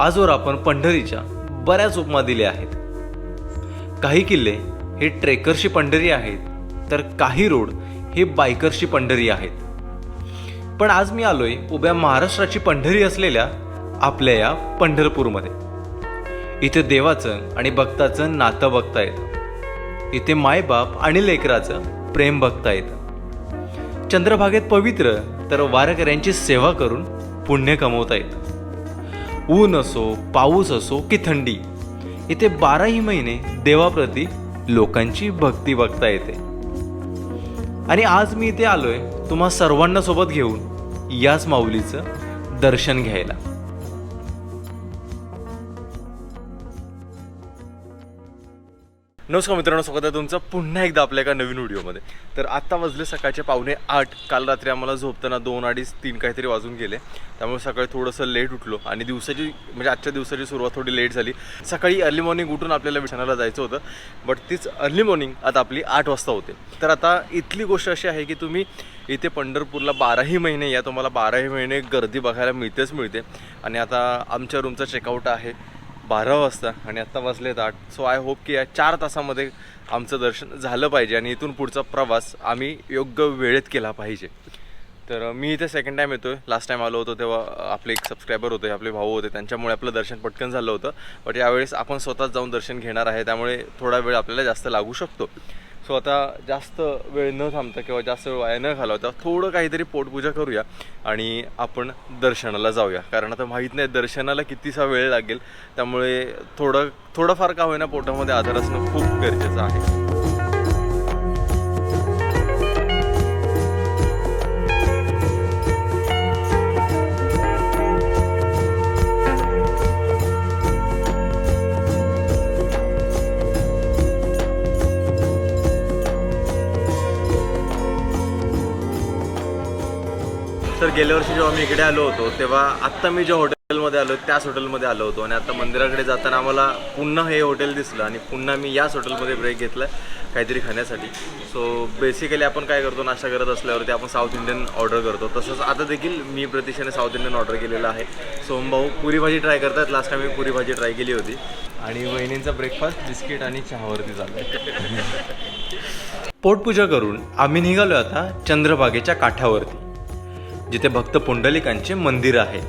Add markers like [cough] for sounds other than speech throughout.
आजवर आपण पंढरीच्या बऱ्याच उपमा दिल्या आहेत. काही किल्ले हे ट्रेकरशी पंढरी आहेत तर काही रोड हे बायकर्सची पंढरी आहेत. पण आज मी आलोय उभ्या महाराष्ट्राची पंढरी असलेल्या आपल्या या पंढरपूरमध्ये. इथे देवाचं आणि भक्ताचं नातं बघता येतं. इथे मायबाप आणि लेकराचं प्रेम बघता येतं. चंद्रभागेत पवित्र तर वारकऱ्यांची सेवा करून पुण्य कमवता येतं. ऊन असो पाऊस असो की थंडी इथे बाराही महिने देवाप्रती लोकांची भक्ती बघता येते. आणि आज मी इथे आलोय तुम्हा सर्वांना सोबत घेऊन याच माऊलीचं दर्शन घ्यायला. नमस्कार मित्रांनो स्वागत आहे तुमचं पुन्हा एकदा आपल्या एका नवीन व्हिडिओमध्ये. तर आत्ता वाजले सकाळचे पावणे आठ. काल रात्री आम्हाला झोपताना दोन अडीच तीन काहीतरी वाजून गेले. त्यामुळे सकाळी थोडंसं लेट उठलो आणि दिवसाची म्हणजे आजच्या दिवसाची सुरुवात थोडी लेट झाली. सकाळी अर्ली मॉर्निंग उठून आपल्याला विछाणाला जायचं होतं बट तीच अर्ली मॉर्निंग आता आपली आठ वाजता होते. तर आता इथली गोष्ट अशी आहे की तुम्ही इथे पंढरपूरला बाराही महिने या तुम्हाला बाराही महिने गर्दी बघायला मिळतेच मिळते. आणि आता आमच्या रूमचा चेकआउट आहे. बारा वाजता आणि आत्ता वाजलेत आठ. सो आय होप की या चार तासामध्ये आमचं दर्शन झालं पाहिजे आणि इथून पुढचा प्रवास आम्ही योग्य वेळेत केला पाहिजे. तर मी इथे सेकंड टाईम येतोय. लास्ट टाईम आलो होतो तेव्हा आपले एक सबस्क्रायबर होते आपले भाऊ होते त्यांच्यामुळे आपलं दर्शन पटकन झालं होतं. बट यावेळेस आपण स्वतःच जाऊन दर्शन घेणार आहे त्यामुळे थोडा वेळ आपल्याला जास्त लागू शकतो. सो आता जास्त वेळ न थांबता किंवा जास्त वेळ वाया न घालवता थोडं काहीतरी पोटपूजा करूया आणि आपण दर्शनाला जाऊया. कारण आता माहीत नाही दर्शनाला कितीसा वेळ लागेल. त्यामुळे थोडं थोडंफार का होईना पोटामध्ये आधार असणं खूप गरजेचं आहे. गेल्या वर्षी जेव्हा मी इकडे आलो होतो तेव्हा आत्ता मी ज्या हॉटेलमध्ये आलो त्याच हॉटेलमध्ये आलो होतो. आणि आता मंदिराकडे जाताना आम्हाला पुन्हा हे हॉटेल दिसलं आणि पुन्हा मी याच हॉटेलमध्ये ब्रेक घेतला काहीतरी खाण्यासाठी. सो बेसिकली आपण काय करतो नाश्ता करत असल्यावरती आपण साऊथ इंडियन ऑर्डर करतो. तसंच आता देखील मी प्रतीक्षाने साऊथ इंडियन ऑर्डर केलेलं आहे. सोमभाऊ पुरी भाजी ट्राय करतात लास्ट टाइम मी पुरी भाजी ट्राय केली होती. आणि वहिनींचा ब्रेकफास्ट बिस्किट आणि चहावरती चालू [laughs] पोटपूजा करून आम्ही निघालो आता चंद्रभागेच्या काठावरती. जिथे भक्त पुंडलिकांचे मंदिर आहे.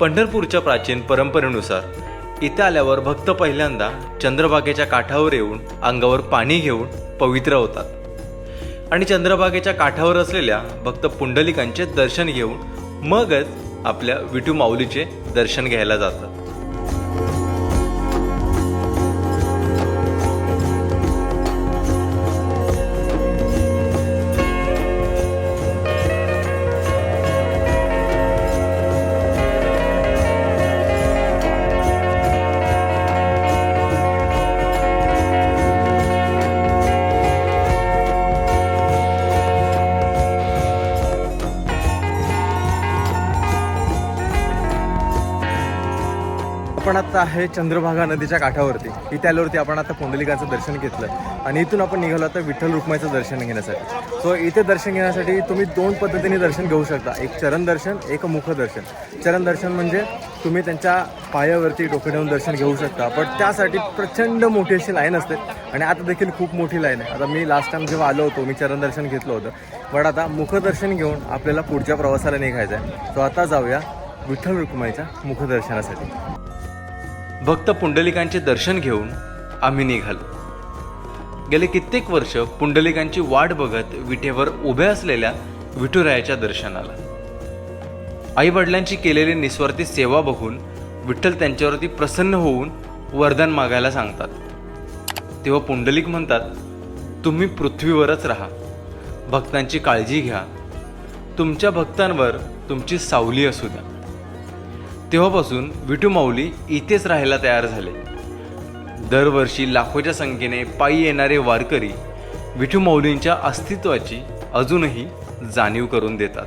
पंढरपूरच्या प्राचीन परंपरेनुसार इथे आल्यावर भक्त पहिल्यांदा चंद्रभागेच्या काठावर येऊन अंगावर पाणी घेऊन पवित्र होतात. आणि चंद्रभागेच्या काठावर असलेल्या भक्त पुंडलिकांचे दर्शन घेऊन मगच आपल्या विठू माऊलीचे दर्शन घ्यायला जातात. आपण आता आहे चंद्रभागा नदीच्या काठावरती. इथे आल्यावरती आपण आता पुंडलिकाचं दर्शन घेतलं. आणि इथून आपण निघालो आता विठ्ठल रुक्माईचं दर्शन घेण्यासाठी. सो इथे दर्शन घेण्यासाठी तुम्ही दोन पद्धतीने दर्शन घेऊ शकता. एक चरण दर्शन एक मुखदर्शन चरण दर्शन म्हणजे तुम्ही त्यांच्या पायावरती डोके ठेवून दर्शन घेऊ शकता. पण त्यासाठी प्रचंड मोठी अशी लाईन असते. आणि आता देखील खूप मोठी लाईन आहे. आता मी लास्ट टाइम जेव्हा आलो होतो मी चरण दर्शन घेतलं होतं. पण आता मुखदर्शन घेऊन आपल्याला पुढच्या प्रवासाला निघायचं आहे. सो आता जाऊया विठ्ठल रुक्माईच्या मुखदर्शनासाठी भक्त पुंडलिकांचे दर्शन घेऊन आम्ही निघालो. गेले कित्येक वर्ष पुंडलिकांची वाट बघत विठेवर उभ्या असलेल्या विठुरायाच्या दर्शनाला. आईवडिलांची केलेली निस्वार्थी सेवा बघून विठ्ठल त्यांच्यावरती प्रसन्न होऊन वरदान मागायला सांगतात. तेव्हा पुंडलिक म्हणतात तुम्ही पृथ्वीवरच राहा. भक्तांची काळजी घ्या. तुमच्या भक्तांवर तुमची सावली असू द्या. तेव्हापासून विठू माऊली इथेच राहायला तयार झाले. दरवर्षी लाखोच्या संख्येने पायी येणारे वारकरी विठू माऊलींच्या अस्तित्वाची अजूनही जाणीव करून देतात.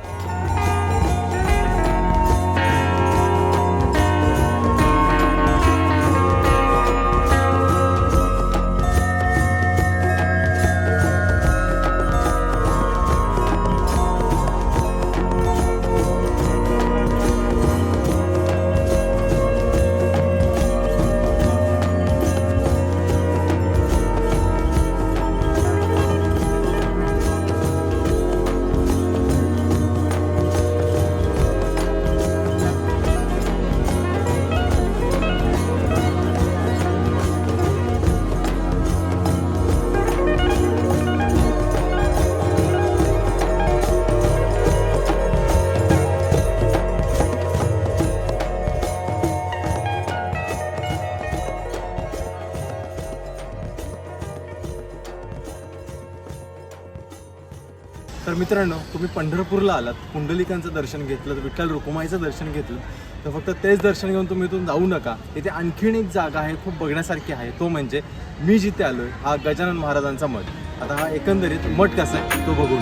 मित्रांनो तुम्ही पंढरपूरला आलात कुंडलिकांचं दर्शन घेतलं विठ्ठल रुकुमाईचं दर्शन घेतलं तर फक्त तेच दर्शन घेऊन तुम्ही इथून जाऊ नका. इथे आणखीन एक जागा आहे खूप बघण्यासारखी आहे तो म्हणजे मी जिथे आलो आहे हा गजानन महाराजांचा मठ. आता हा एकंदरीत मठ कसा आहे तो बघून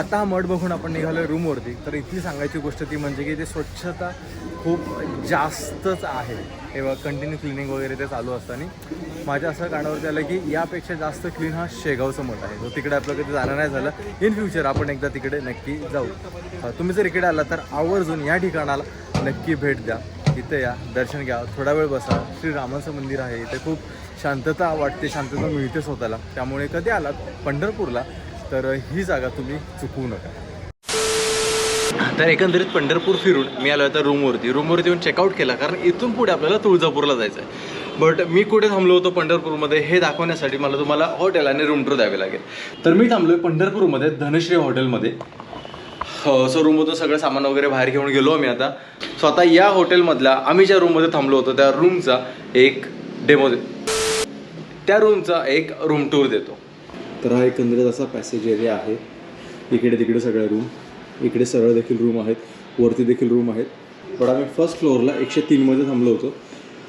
आता हा मठ बघून आपण निघालो रूमवरती तर इथली सांगायची गोष्ट ती म्हणजे की ते स्वच्छता खूप जास्तच आहे. तेव्हा कंटिन्यू क्लिनिंग वगैरे ते चालू असताना. माझ्या असं कानावरती आलं की यापेक्षा जास्त क्लीन हा शेगावचं मठ आहे. जो तिकडे आपलं कधी जाणं नाही झालं. इन फ्युचर आपण एकदा तिकडे नक्की जाऊ. तुम्ही जर इकडे आला तर आवर्जून या ठिकाणाला नक्की भेट द्या. इथे या दर्शन घ्या. थोडा वेळ बसा. श्रीरामाचं मंदिर आहे. इथे खूप शांतता वाटते शांतता मिळते स्वतःला. त्यामुळे कधी आलात? पंढरपूरला. तर ही जागा तुम्ही चुकवू नका. तर एकंदरीत पंढरपूर फिरून मी आलो आता रूमवरती. रूमवरती येऊन चेकआउट केला कारण इथून पुढे आपल्याला तुळजापूरला जायचं आहे बट मी कुठे थांबलो होतो पंढरपूरमध्ये हे दाखवण्यासाठी मला तुम्हाला हॉटेल आणि रूम टूर द्यावे लागेल. तर मी थांबलो आहे पंढरपूरमध्ये धनश्री हॉटेलमध्ये सो हो, रूममधून सगळं सामान वगैरे बाहेर घेऊन गेलो मी आता. सो आता या हॉटेलमधला आम्ही ज्या रूममध्ये थांबलो होतो त्या रूमचा एक डेमो त्या रूमचा एक रूम टूर देतो. तर हा एकंदरीत असा पॅसेज एरिया आहे. इकडे तिकडे सगळ्या रूम इकडे सरळ देखील रूम आहेत वरती देखील रूम आहेत. पण आम्ही फर्स्ट फ्लोअरला एकशे तीनमध्ये थांबलो होतो.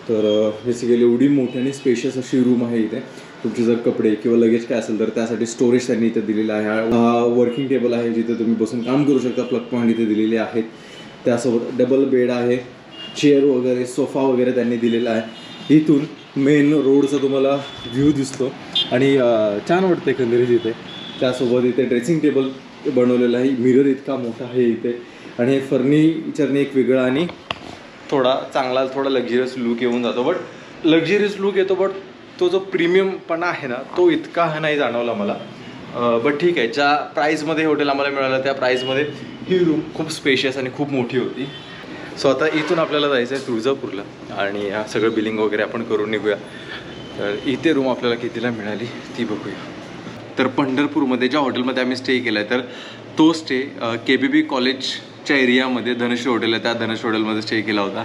तर बेसिकली एवढी मोठी आणि स्पेशियस अशी रूम आहे इथे. तुमचे जर कपडे किंवा लगेज काय असेल तर त्यासाठी स्टोरेज त्यांनी इथे दिलेलं आहे. हा वर्किंग टेबल आहे जिथे तुम्ही बसून काम करू शकता. प्लग पॉईंट इथे दिलेले आहेत त्यासोबत डबल बेड आहे. चेअर वगैरे सोफा वगैरे त्यांनी दिलेला आहे. इथून मेन रोडचा तुम्हाला व्ह्यू दिसतो. आणि छान वाटतं एकंदरीत इथे. त्यासोबत इथे ड्रेसिंग टेबल बनवलेलं आहे. मिरर इतका मोठा आहे इथे. आणि हे फर्निचरने एक वेगळा आणि थोडा चांगला थोडा लक्झरियस लुक येऊन जातो. बट लक्झरियस लुक येतो बट तो जो प्रीमियमपणा आहे ना तो इतका हा नाही जाणवला मला. बट ठीक आहे. ज्या प्राईजमध्ये हॉटेल आम्हाला मिळालं त्या प्राईजमध्ये ही रूम खूप स्पेशियस आणि खूप मोठी होती. सो आता इथून आपल्याला जायचं आहे तुळजापूरला. आणि सगळं बिलिंग वगैरे आपण करून निघूया. तर इथे रूम आपल्याला कितीला मिळाली? ती बघूया. तर पंढरपूरमध्ये ज्या हॉटेलमध्ये आम्ही स्टे केला आहे तर तो स्टे के बी बी कॉलेजच्या एरियामध्ये धनुश्री हॉटेल आहे. त्या धनुश्री हॉटेलमध्ये स्टे केला होता.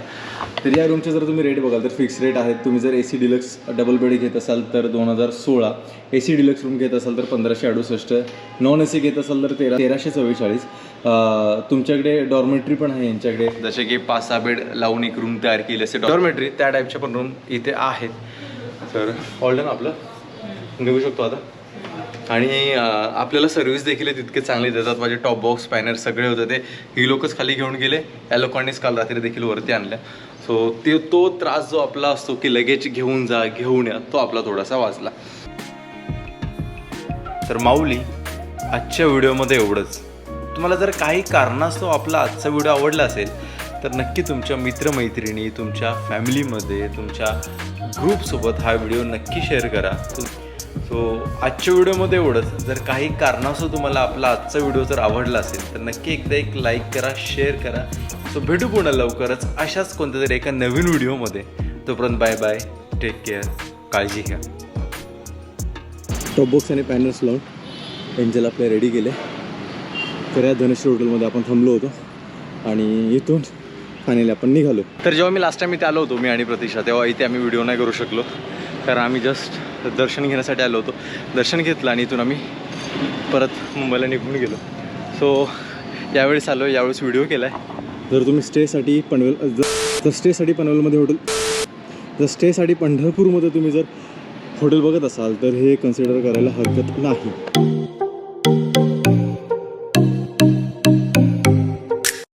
तर या रूमचे जर तुम्ही रेट बघाल तर फिक्स रेट आहेत. तुम्ही जर A C deluxe double bed घेत असाल तर दोन हजार सोळा. ए सी डिलक्स रूम घेत असाल तर पंधराशे अडुसष्ट. नॉन ए सी घेत असाल तर तेरा तेराशे चव्वेचाळीस. तुमच्याकडे डॉर्मेटरी पण आहे यांच्याकडे. जसे की पाच सहा बेड लावून एक रूम तयार केली असे डॉर्मेटरी त्या टाईपच्या पण रूम इथे आहेत. तर ऑलडन आपलं. निघू शकतो आता. आणि आपल्याला सर्व्हिस देखील तितके चांगले देतात. माझे टॉप बॉक्स पॅनर सगळे होते ते. ही लोकच खाली घेऊन गेले. या लोकांनीच काल रात्री देखील वरती आणल्या. सो ते तो त्रास जो आपला असतो की लगेच घेऊन जा घेऊन या तो आपला थोडासा वाचला. तर माऊली आजच्या व्हिडिओमध्ये एवढंच. तुम्हाला जर काही कारणास्तव आपला आजचा व्हिडिओ आवडला असेल तर नक्की तुमच्या मित्रमैत्रिणी तुमच्या फॅमिलीमध्ये तुमच्या ग्रुपसोबत हा व्हिडिओ नक्की शेअर करा. सो आजच्या व्हिडिओमध्ये एवढंच. जर काही कारणास्तव तुम्हाला आपला आजचा व्हिडिओ जर आवडला असेल तर नक्की एकदा एक लाईक करा शेअर करा. सो भेटू पुन्हा लवकरच अशाच कोणत्या तरी एका नवीन व्हिडिओमध्ये. तोपर्यंत बाय बाय टेक केअर काळजी घ्या. टॉप बॉक्स आणि पॅनल्स लावून एंजल आपल्या रेडी केले. तर या धनुश्री हॉटेलमध्ये आपण थांबलो होतो. आणि इथून फायनली आपण निघालो. तर जेव्हा मी लास्ट टाइम इथे आलो होतो मी आणि प्रतीक्षा तेव्हा इथे आम्ही व्हिडिओ नाही करू शकलो. कारण आम्ही जस्ट दर्शन घेण्यासाठी आलो होतो. दर्शन घेतलं आणि इथून आम्ही परत मुंबईला निघून गेलो. सो यावेळेस आलो यावेळेस व्हिडिओ केला आहे जर तुम्ही स्टेसाठी पनवेल जर स्टेसाठी पनवेलमध्ये हॉटेल जर स्टेसाठी पंढरपूरमध्ये तुम्ही जर हॉटेल बघत असाल तर हे कन्सिडर करायला हरकत नाही.